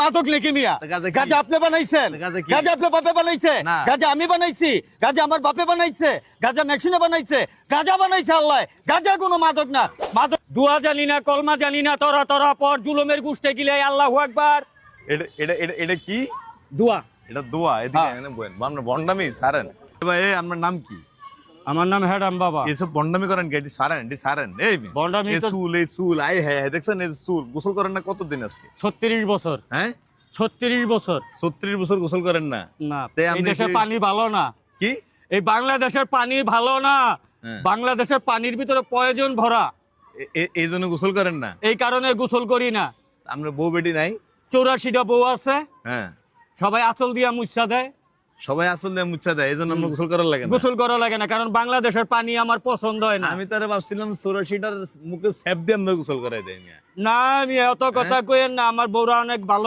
মাদক নাকি মিয়া? গাঁজা কি? গাজা আপনি বানাইছেন? গাঁজা কি? গাজা আপনার বাপে বানাইছে? না। গাজা আমি বানাইছি? গাজা আমার বাপে বানাইছে? গাজা মেশিনে বানাইছে? গাজা বানাইছে আল্লাহ। গাজা কোনো মাদক না। মাদক দুয়া জানি না কলমা জানি না তরা তরা পর জুলুমের গুষ্ঠে গিলে আল্লাহু আকবার। এটা এটা এটা এটা কি? দুয়া। এটা দোয়া। এদিকে হ্যাঁ। বন্ডামি সারেন। ভাই আপনার নাম কি? আমার নাম হ্যাডাম বাবা। এসব বন্ডামি করেন কি? সারেন এটি সারেন। এই বন্ডামি চুল এই চুল আই হ্যাঁ দেখছেন এই চুল গোসল করেন না কতদিন আজকে? ছত্রিশ বছর। হ্যাঁ? ছত্রিশ বছর। ছত্রিশ বছর গোসল করেন না? না এই পানি ভালো না। কি? এই বাংলাদেশের পানি ভালো না। হ্যাঁ। বাংলাদেশের পানির ভিতরে প্রয়োজন ভরা। এই জন্য গোসল করেন না? এই কারণে গোসল করি না। আমরা বউ বেটি নাই। চৌরাশিটা বউ আছে। হ্যাঁ। সবাই আচল দিয়া মুচ্ছা দেয়। সবাই আসলে মুচ্ছা দেয় এই জন্য আমার গোসল করা লাগে না। গোসল করা লাগে না কারণ বাংলাদেশের পানি আমার পছন্দ হয় না। আমি তারা ভাবছিলাম চৌরাশিটার মুখে স্যাপ দিয়ে আমরা গোসল করাই দেয় না আমি অত কথা কইেন না আমার বউরা অনেক ভালো